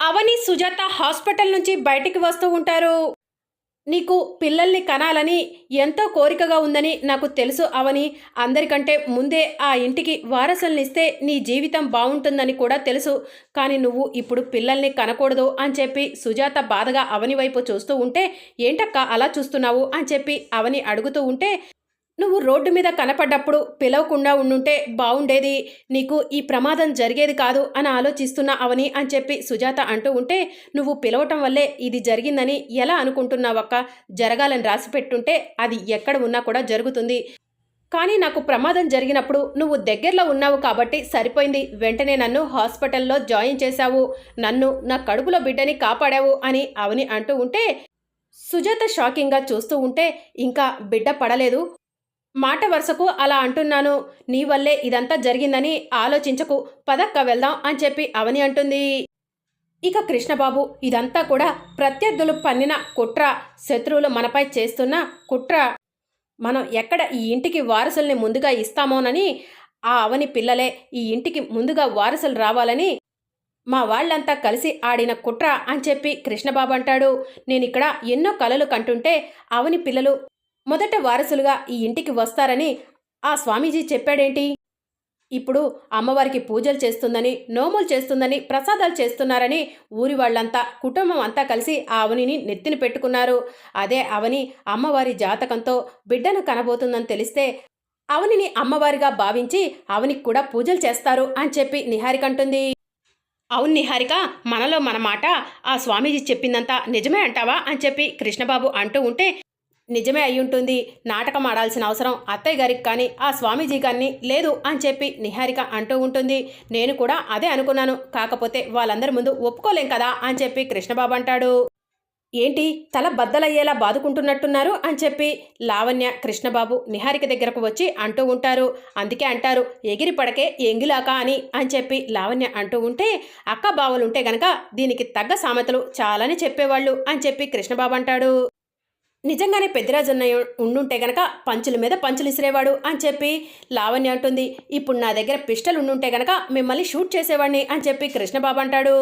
అవని Sujatha hospital నుంచి బయటికి వస్తూ ఉంటారు. నీకు పిల్లల్ని కనాలని ఎంతో కోరికగా ఉందని నాకు తెలుసు అవని. అందరికంటే ముందే ఆ ఇంటికి వారసుల్నిస్తే నీ జీవితం బాగుంటుందని కూడా తెలుసు. కానీ నువ్వు ఇప్పుడు పిల్లల్ని కనకూడదు అని చెప్పి సుజాత బాధగా అవని వైపు చూస్తూ ఉంటే ఏంటక్క అలా చూస్తున్నావు? అని చెప్పి అవని అడుగుతూ ఉంటే నువ్వు రోడ్డు మీద కనపడ్డప్పుడు పిలవకుండా ఉండుంటే బాగుండేది నీకు ఈ ప్రమాదం జరిగేది కాదు అని ఆలోచిస్తున్నా అవని అని చెప్పి సుజాత అంటూ ఉంటే నువ్వు పిలవటం వల్లే ఇది జరిగిందని ఎలా అనుకుంటున్నావక్క? జరగాలని రాసి పెట్టుంటే అది ఎక్కడ ఉన్నా కూడా జరుగుతుంది. కానీ నాకు ప్రమాదం జరిగినప్పుడు నువ్వు దగ్గరలో ఉన్నావు కాబట్టి సరిపోయింది. వెంటనే నన్ను హాస్పిటల్లో జాయిన్ చేశావు. నన్ను నా కడుపులో బిడ్డని కాపాడావు అని అవని అంటూ ఉంటే సుజాత షాకింగ్గా చూస్తూ ఉంటే ఇంకా బిడ్డ పడలేదు. మాట వరుసకు అలా అంటున్నాను. నీ వల్లే ఇదంతా జరిగిందని ఆలోచించకు. పదక్క వెళ్దాం అని చెప్పి అవని అంటుంది. ఇక కృష్ణబాబు ఇదంతా కూడా ప్రత్యర్థులు పన్నిన కుట్ర. శత్రువులు మనపై చేస్తున్న కుట్ర. మనం ఎక్కడ ఈ ఇంటికి వారసుల్ని ముందుగా ఇస్తామోనని ఆ అవని పిల్లలే ఈ ఇంటికి ముందుగా వారసులు రావాలని మా వాళ్ళంతా కలిసి ఆడిన కుట్ర అని చెప్పి కృష్ణబాబు అంటాడు. నేనిక్కడ ఎన్నో కలలు కంటుంటే అవని పిల్లలు మొదట వారసులుగా ఈ ఇంటికి వస్తారని ఆ స్వామీజీ చెప్పాడేంటి? ఇప్పుడు అమ్మవారికి పూజలు చేస్తుందని నోములు చేస్తుందని ప్రసాదాలు చేస్తున్నారని ఊరి వాళ్ళంతా కుటుంబం అంతా కలిసి ఆ అవనిని నెత్తిన పెట్టుకున్నారు. అదే అవని అమ్మవారి జాతకంతో బిడ్డను కనబోతుందని తెలిస్తే అవనిని అమ్మవారిగా భావించి అవనికి కూడా పూజలు చేస్తారు అని చెప్పి నిహారిక అంటుంది. అవును నిహారిక మనలో మన మాట ఆ స్వామీజీ చెప్పిందంతా నిజమే అంటావా అని చెప్పి కృష్ణబాబు అంటూ ఉంటే నిజమే అయి ఉంటుంది నాటకం ఆడాల్సిన అవసరం అత్తయ్య గారికి కానీ ఆ స్వామీజీ కానీ లేదు అని చెప్పి నిహారిక అంటూ ఉంటుంది. నేను కూడా అదే అనుకున్నాను. కాకపోతే వాళ్ళందరి ముందు ఒప్పుకోలేం కదా అని చెప్పి కృష్ణబాబు అంటాడు. ఏంటి? తల బద్దలయ్యేలా బాదుకుంటున్నట్టున్నారు అని చెప్పి లావణ్య కృష్ణబాబు నిహారిక దగ్గరకు వచ్చి అంటూ ఉంటారు. అందుకే అంటారు ఎగిరి పడకే ఎంగిలాక అని అని చెప్పి లావణ్య అంటూ ఉంటే అక్క బావలుంటే గనక దీనికి తగ్గ సామెతలు చాలని చెప్పేవాళ్ళు అని చెప్పి కృష్ణబాబు అంటాడు. నిజంగానే పెద్దిరాజు అన్నయ్య ఉండుంటే గనక పంచుల మీద పంచులు ఇసిరేవాడు అని చెప్పి లావణ్య అంటుంది. ఇప్పుడు నా దగ్గర పిస్టల్ ఉండుంటే గనక మిమ్మల్ని షూట్ చేసేవాడిని అని చెప్పి కృష్ణబాబు అంటాడు.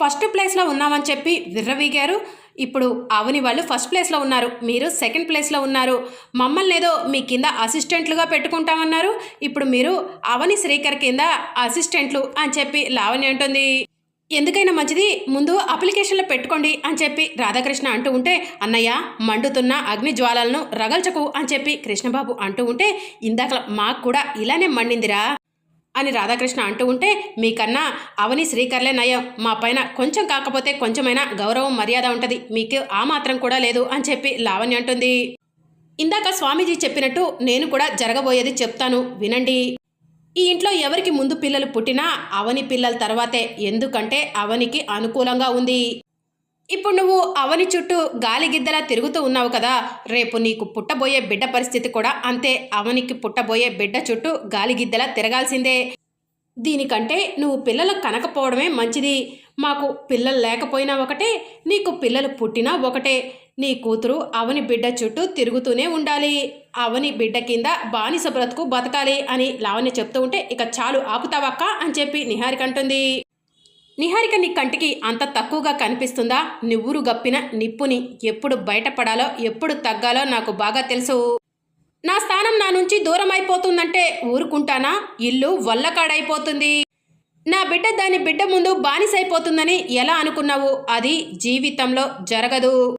ఫస్ట్ ప్లేస్లో ఉన్నామని చెప్పి విర్రవీగారు. ఇప్పుడు అవని వాళ్ళు ఫస్ట్ ప్లేస్లో ఉన్నారు. మీరు సెకండ్ ప్లేస్లో ఉన్నారు. మమ్మల్ని ఏదో మీ కింద అసిస్టెంట్లుగా పెట్టుకుంటామన్నారు. ఇప్పుడు మీరు అవని శ్రీకర్ కింద అసిస్టెంట్లు అని చెప్పి లావణ్య అంటుంది. ఎందుకైనా మంచిది ముందు అప్లికేషన్లో పెట్టుకోండి అని చెప్పి రాధాకృష్ణ అంటూ ఉంటే అన్నయ్య మండుతున్న అగ్ని జ్వాలలను రగల్చకు అని చెప్పి కృష్ణబాబు అంటూ ఉంటే ఇందాక మాకు కూడా ఇలానే మండిందిరా అని రాధాకృష్ణ అంటూ ఉంటే మీకన్నా అవని శ్రీకర్లే నయం. మా పైన కొంచెం కాకపోతే కొంచెమైనా గౌరవం మర్యాద ఉంటుంది. మీకు ఆ మాత్రం కూడా లేదు అని చెప్పి లావణ్య అంటుంది. ఇందాక స్వామీజీ చెప్పినట్టు నేను కూడా జరగబోయేది చెప్తాను. వినండి. ఈ ఇంట్లో ఎవరికి ముందు పిల్లలు పుట్టినా అవని పిల్లల తర్వాతే ఎందుకంటే అవనికి అనుకూలంగా ఉంది. ఇప్పుడు నువ్వు అవని చుట్టూ గాలిగిద్దలా తిరుగుతూ ఉన్నావు కదా రేపు నీకు పుట్టబోయే బిడ్డ పరిస్థితి కూడా అంతే. అవనికి పుట్టబోయే బిడ్డ చుట్టూ గాలిగిద్దలా తిరగాల్సిందే. దీనికంటే నువ్వు పిల్లలు కనకపోవడమే మంచిది. మాకు పిల్లలు లేకపోయినా ఒకటే నీకు పిల్లలు పుట్టినా ఒకటే. నీ కూతురు అవని బిడ్డ చుట్టూ తిరుగుతూనే ఉండాలి. అవని బిడ్డ కింద బానిస బ్రతుకు బతకాలి అని లావణ్య చెప్తూ ఉంటే ఇక చాలు ఆపుతావక్క అని చెప్పి నిహారిక అంటుంది. నిహారిక నీ కంటికి అంత తక్కువగా కనిపిస్తుందా? నివ్వురు గప్పిన నిప్పుని ఎప్పుడు బయటపడాలో ఎప్పుడు తగ్గాలో నాకు బాగా తెలుసు. నా స్థానం నా నుంచి దూరం అయిపోతుందంటే ఊరుకుంటానా? ఇల్లు వల్లకాడైపోతుంది. నా బిడ్డ దాని బిడ్డ ముందు బానిసైపోతుందని ఎలా అనుకున్నావు? అది జీవితంలో జరగదు.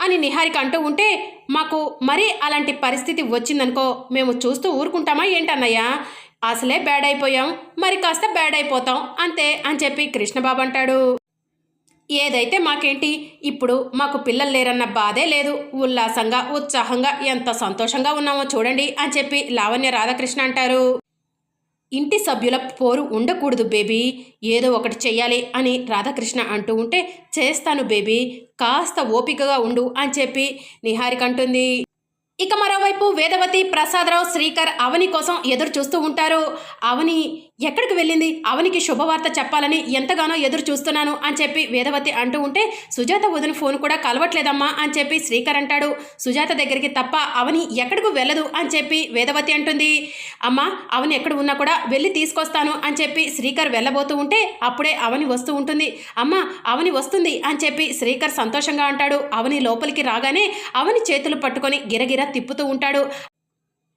అని నిహారిక అంటూ ఉంటే మాకు మరీ అలాంటి పరిస్థితి వచ్చిందనుకో మేము చూస్తూ ఊరుకుంటామా ఏంటన్నయ్యా? అసలే బ్యాడ్ అయిపోయాం మరి కాస్త బ్యాడ్ అయిపోతాం అంతే అని చెప్పి కృష్ణబాబు అంటాడు. ఏదైతే మాకేంటి? ఇప్పుడు మాకు పిల్లలు లేరన్న బాధే లేదు. ఉల్లాసంగా ఉత్సాహంగా ఎంత సంతోషంగా ఉన్నామో చూడండి అని చెప్పి లావణ్య రాధాకృష్ణ అంటారు. ఇంటి సభ్యుల పోరు ఉండకూడదు బేబీ. ఏదో ఒకటి చెయ్యాలి అని రాధాకృష్ణ అంటూ ఉంటే చేస్తాను బేబీ. కాస్త ఓపికగా ఉండు అని చెప్పి నిహారిక అంటుంది. ఇక మరోవైపు వేదవతి ప్రసాదరావు శ్రీకర్ అవని కోసం ఎదురు చూస్తూ ఉంటారు. అవని ఎక్కడికి వెళ్ళింది? అవనికి శుభవార్త చెప్పాలని ఎంతగానో ఎదురు చూస్తున్నాను అని చెప్పి వేదవతి అంటూ ఉంటే సుజాత వదిన ఫోన్ కూడా కలవట్లేదమ్మా అని చెప్పి శ్రీకర్ అంటాడు. సుజాత దగ్గరికి తప్ప అవని ఎక్కడికి వెళ్ళదు అని చెప్పి వేదవతి అంటుంది. అమ్మా అవని ఎక్కడ ఉన్నా కూడా వెళ్ళి తీసుకొస్తాను అని చెప్పి శ్రీకర్ వెళ్ళబోతూ ఉంటే అప్పుడే అవని వస్తూ ఉంటుంది. అమ్మ అవని వస్తుంది అని చెప్పి శ్రీకర్ సంతోషంగా అంటాడు. అవని లోపలికి రాగానే అవని చేతులు పట్టుకొని గిరగిర తిప్పుతూ ఉంటాడు.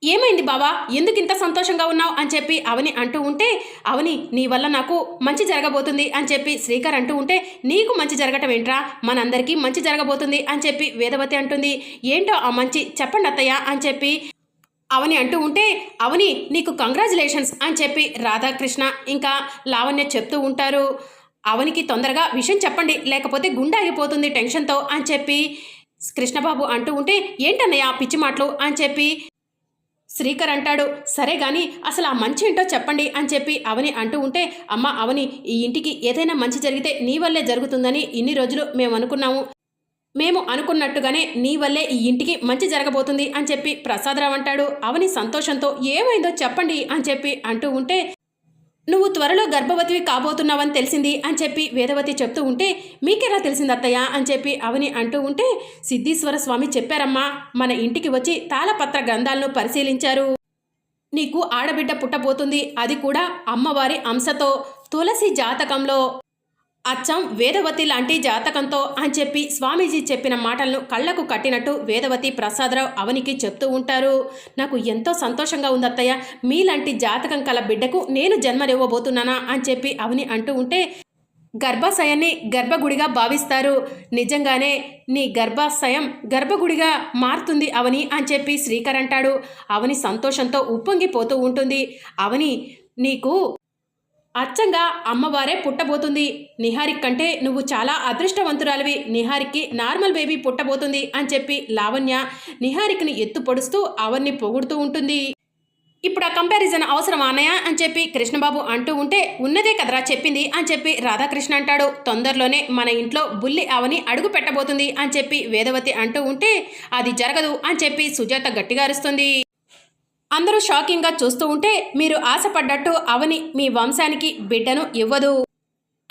ఏమైంది బావా? ఎందుకు ఇంత సంతోషంగా ఉన్నావు? అని చెప్పి అవని అంటూ ఉంటే అవని నీ వల్ల నాకు మంచి జరగబోతుంది అని చెప్పి శ్రీకర్ అంటూ ఉంటే నీకు మంచి జరగటం ఏంట్రా? మనందరికీ మంచి జరగబోతుంది అని చెప్పి వేదవతి అంటుంది. ఏంటో ఆ మంచి చెప్పండి అత్తయ్య అని చెప్పి అవని అంటూ ఉంటే అవని నీకు కంగ్రాచులేషన్స్ అని చెప్పి రాధాకృష్ణ ఇంకా లావణ్య చెప్తూ ఉంటారు. అవనికి తొందరగా విషయం చెప్పండి లేకపోతే గుండె ఆగిపోతుంది టెన్షన్తో అని చెప్పి కృష్ణబాబు అంటూ ఉంటే ఏంటన్నయ్య పిచ్చి మాటలు అని చెప్పి శ్రీకర్ అంటాడు సరే గాని అసలు ఆ మంచి ఏంటో చెప్పండి అని చెప్పి అవని అంటూ ఉంటే అమ్మ అవని ఈ ఇంటికి ఏదైనా మంచి జరిగితే నీ వల్లే జరుగుతుందని ఇన్ని రోజులు మేము అనుకున్నాము. మేము అనుకున్నట్టుగానే నీ వల్లే ఈ ఇంటికి మంచి జరగబోతుంది అని చెప్పి ప్రసాదరావు అంటాడు. అవని సంతోషంతో ఏమైందో చెప్పండి అని చెప్పి అంటూ ఉంటే నువ్వు త్వరలో గర్భవతివి కాబోతున్నావని తెలిసింది అని చెప్పి వేదవతి చెప్తూ ఉంటే మీకెలా తెలిసింది అత్తయ్య? అని చెప్పి అవని అంటూ ఉంటే సిద్ధీశ్వర స్వామి చెప్పారమ్మా మన ఇంటికి వచ్చి తాళపత్ర గ్రంథాలను పరిశీలించారు. నీకు ఆడబిడ్డ పుట్టబోతుంది అది కూడా అమ్మవారి అంశతో తులసి జాతకంలో. అచ్చం వేదవతి లాంటి జాతకంతో అని చెప్పి స్వామీజీ చెప్పిన మాటలను కళ్ళకు కట్టినట్టు వేదవతి ప్రసాదరావు అవనికి చెప్తూ ఉంటారు. నాకు ఎంతో సంతోషంగా ఉంది అత్తయ్య మీలాంటి జాతకం కల బిడ్డకు నేను జన్మనివ్వబోతున్నానా అని చెప్పి అవని అంటూ ఉంటే గర్భాశయాన్ని గర్భగుడిగా భావిస్తారు. నిజంగానే నీ గర్భాశయం గర్భగుడిగా మారుతుంది అవని అని చెప్పి శ్రీకర్ అంటాడు. అవని సంతోషంతో ఉప్పొంగిపోతూ ఉంటుంది. అవని నీకు అచ్చంగా అమ్మవారే పుట్టబోతుంది. నిహారిక్ కంటే నువ్వు చాలా అదృష్టవంతురాలివి. నిహారిక్కి నార్మల్ బేబీ పుట్టబోతుంది అని చెప్పి లావణ్య నిహారిక్ని ఎత్తు పొడుస్తూ అవన్ని పొగుడుతూ ఉంటుంది. ఇప్పుడు ఆ కంపారిజన్ అవసరం అన్నయ్య? అని చెప్పి కృష్ణబాబు అంటూ ఉంటే ఉన్నదే కదరా చెప్పింది అని చెప్పి రాధాకృష్ణ అంటాడు. తొందరలోనే మన ఇంట్లో బుల్లి అవని అడుగు పెట్టబోతుంది అని చెప్పి వేదవతి అంటూ ఉంటే అది జరగదు అని చెప్పి సుజాత గట్టిగా అరుస్తుంది. అందరూ షాకింగ్గా చూస్తూ ఉంటే మీరు ఆశపడ్డట్టు అవని మీ వంశానికి బిడ్డను ఇవ్వదు.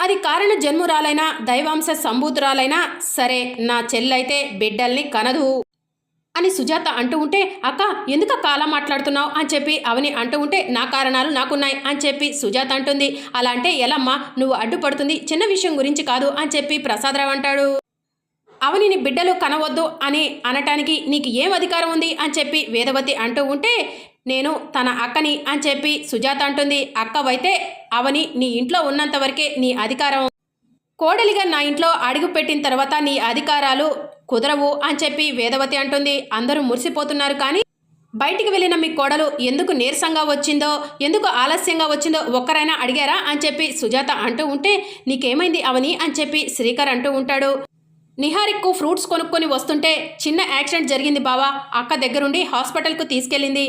అది కారణ జన్మురాలైనా దైవాంశ సంభూతురాలైనా సరే నా చెల్లైతే బిడ్డల్ని కనదు అని సుజాత అంటూ ఉంటే అక్క ఎందుకు కాలం మాట్లాడుతున్నావు? అని చెప్పి అవని అంటూ ఉంటే నా కారణాలు నాకున్నాయి అని చెప్పి సుజాత అంటుంది. అలా అంటే ఎలమ్మా నువ్వు అడ్డుపడుతుంది చిన్న విషయం గురించి కాదు అని చెప్పి ప్రసాదరావు అంటాడు. అవనిని బిడ్డలు కనవద్దు అని అనటానికి నీకు ఏం అధికారం ఉంది అని చెప్పి వేదవతి అంటూ ఉంటే నేను తన అక్కని అని చెప్పి సుజాత అంటుంది. అక్కవైతే అవని నీ ఇంట్లో ఉన్నంత వరకే నీ అధికారం. కోడలిగా నా ఇంట్లో అడుగు పెట్టిన తర్వాత నీ అధికారాలు కుదరవు అని చెప్పి వేదవతి అంటుంది. అందరూ మురిసిపోతున్నారు కానీ బయటికి వెళ్ళిన మీ కోడలు ఎందుకు నీరసంగా వచ్చిందో ఎందుకు ఆలస్యంగా వచ్చిందో ఒక్కరైనా అడిగారా అని చెప్పి సుజాత అంటూ ఉంటే నీకేమైంది అవని అని చెప్పి శ్రీకర్ అంటూ ఉంటాడు. నిహారిక్కు ఫ్రూట్స్ కొనుక్కొని వస్తుంటే చిన్న యాక్సిడెంట్ జరిగింది బావా. అక్క దగ్గరుండి హాస్పిటల్కు తీసుకెళ్ళింది.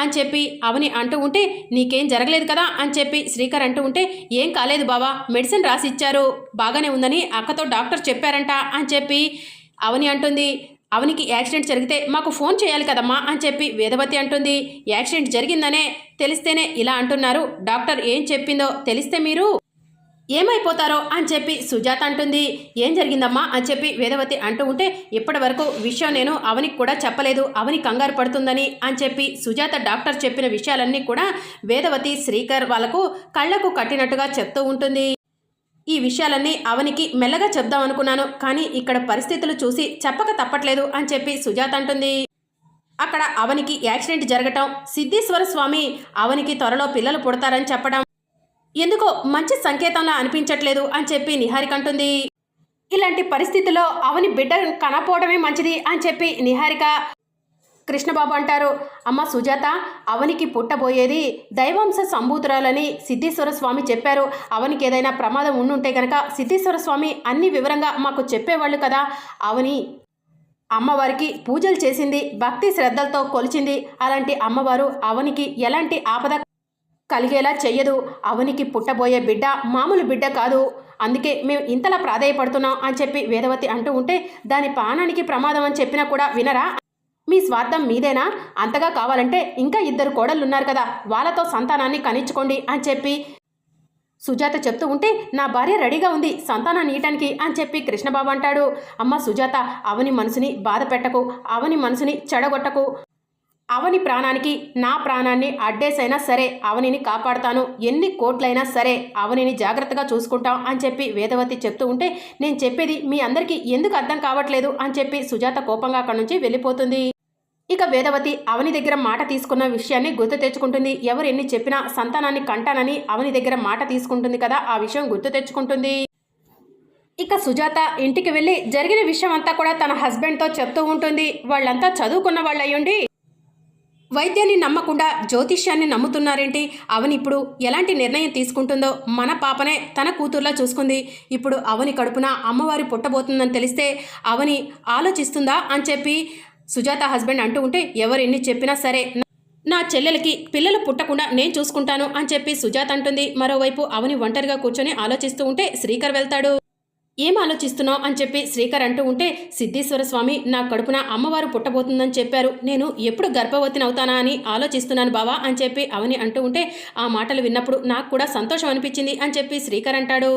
అని చెప్పి అవని అంటూ ఉంటే నీకేం జరగలేదు కదా అని చెప్పి శ్రీకర్ అంటూ ఉంటే ఏం కాలేదు బావా మెడిసిన్ రాసి ఇచ్చారు బాగానే ఉందని అక్కతో డాక్టర్ చెప్పారంట అని చెప్పి అవని అంటుంది. అవనికి యాక్సిడెంట్ జరిగితే మాకు ఫోన్ చేయాలి కదమ్మా అని చెప్పి వేదవతి అంటుంది. యాక్సిడెంట్ జరిగిందనే తెలిస్తేనే ఇలా అంటున్నారు. డాక్టర్ ఏం చెప్పిందో తెలిస్తే మీరు ఏమైపోతారో అని చెప్పి సుజాత అంటుంది. ఏం జరిగిందమ్మా అని చెప్పి వేదవతి అంటూ ఉంటే ఇప్పటి వరకు విషయం నేను అవనికి కూడా చెప్పలేదు అవని కంగారు పడుతుందని అని చెప్పి సుజాత డాక్టర్ చెప్పిన విషయాలన్నీ కూడా వేదవతి శ్రీకర్ వాళ్ళకు కళ్ళకు కట్టినట్టుగా చెప్తూ ఉంటుంది. ఈ విషయాలన్నీ అవనికి మెల్లగా చెప్దాం అనుకున్నాను కానీ ఇక్కడ పరిస్థితులు చూసి చెప్పక తప్పట్లేదు అని చెప్పి సుజాత అంటుంది. అక్కడ అవనికి యాక్సిడెంట్ జరగటం సిద్ధేశ్వర స్వామి అవనికి త్వరలో పిల్లలు పుడతారని చెప్పడం ఎందుకో మంచి సంకేతంలా అనిపించట్లేదు అని చెప్పి నిహారిక అంటుంది. ఇలాంటి పరిస్థితుల్లో అవని బిడ్డ కనపోవడమే మంచిది అని చెప్పి నిహారిక కృష్ణబాబు అంటారు. అమ్మ సుజాత అవనికి పుట్టబోయేది దైవాంశ సంభూతురాలని సిద్ధేశ్వర స్వామి చెప్పారు. అవనికి ఏదైనా ప్రమాదం ఉండుంటే కనుక సిద్ధేశ్వర స్వామి అన్ని వివరంగా మాకు చెప్పేవాళ్ళు కదా. అవని అమ్మవారికి పూజలు చేసింది భక్తి శ్రద్ధలతో కొలిచింది. అలాంటి అమ్మవారు అవనికి ఎలాంటి ఆపద కలిగేలా చెయ్యదు. అవనికి పుట్టబోయే బిడ్డ మామూలు బిడ్డ కాదు. అందుకే మేము ఇంతలా ప్రాధాయపడుతున్నాం అని చెప్పి వేదవతి అంటూ ఉంటే దాని పానానికి ప్రమాదం అని చెప్పినా కూడా వినరా? మీ స్వార్థం మీదేనా? అంతగా కావాలంటే ఇంకా ఇద్దరు కోడళ్ళున్నారు కదా. వాళ్ళతో సంతానాన్ని కనించుకోండి అని చెప్పి సుజాత చెప్తూ ఉంటే నా భార్య రెడీగా ఉంది సంతానాన్ని ఈయటానికి అని చెప్పి కృష్ణబాబు అంటాడు. అమ్మ సుజాత అవని మనసుని బాధ పెట్టకు అవని మనసుని చెడగొట్టకు. అవని ప్రాణానికి నా ప్రాణాన్ని అడ్డేసైనా సరే అవనిని కాపాడతాను. ఎన్ని కోట్లైనా సరే అవనిని జాగ్రత్తగా చూసుకుంటాం అని చెప్పి వేదవతి చెప్తూ ఉంటే నేను చెప్పేది మీ అందరికీ ఎందుకు అర్థం కావట్లేదు అని చెప్పి సుజాత కోపంగా అక్కడి నుంచి వెళ్ళిపోతుంది. ఇక వేదవతి అవని దగ్గర మాట తీసుకున్న విషయాన్ని గుర్తు తెచ్చుకుంటుంది. ఎవరు ఎన్ని చెప్పినా సంతానాన్ని కంటానని అవని దగ్గర మాట తీసుకుంటుంది కదా ఆ విషయం గుర్తు తెచ్చుకుంటుంది. ఇక సుజాత ఇంటికి వెళ్ళి జరిగిన విషయం అంతా కూడా తన హస్బెండ్తో చెప్తూ ఉంటుంది. వాళ్ళంతా చదువుకున్న వాళ్ళు అయ్యుండి వైద్యాన్ని నమ్మకుండా జ్యోతిష్యాన్ని నమ్ముతున్నారేంటి? అవని ఇప్పుడు ఎలాంటి నిర్ణయం తీసుకుంటుందో మన పాపనే తన కూతుర్లా చూసుకుంది. ఇప్పుడు అవని కడుపున అమ్మవారి పుట్టబోతుందని తెలిస్తే అవని ఆలోచిస్తుందా అని చెప్పి సుజాత హస్బెండ్ అంటూ ఉంటే ఎవరు ఎన్ని చెప్పినా సరే నా చెల్లెలకి పిల్లలు పుట్టకుండా నేను చూసుకుంటాను అని చెప్పి సుజాత అంటుంది. మరోవైపు అవని ఒంటరిగా కూర్చొని ఆలోచిస్తూ ఉంటే శ్రీకర్ వెళ్తాడు. ఏం ఆలోచిస్తున్నావు అని చెప్పి శ్రీకర్ అంటూ ఉంటే సిద్ధేశ్వర స్వామి నా కడుపున అమ్మవారు పుట్టబోతుందని చెప్పారు. నేను ఎప్పుడు గర్భవతిని అవుతానా అని ఆలోచిస్తున్నాను బావా అని చెప్పి అవని అంటూ ఉంటే ఆ మాటలు విన్నప్పుడు నాకు కూడా సంతోషం అనిపించింది అని చెప్పి శ్రీకర్ అంటాడు.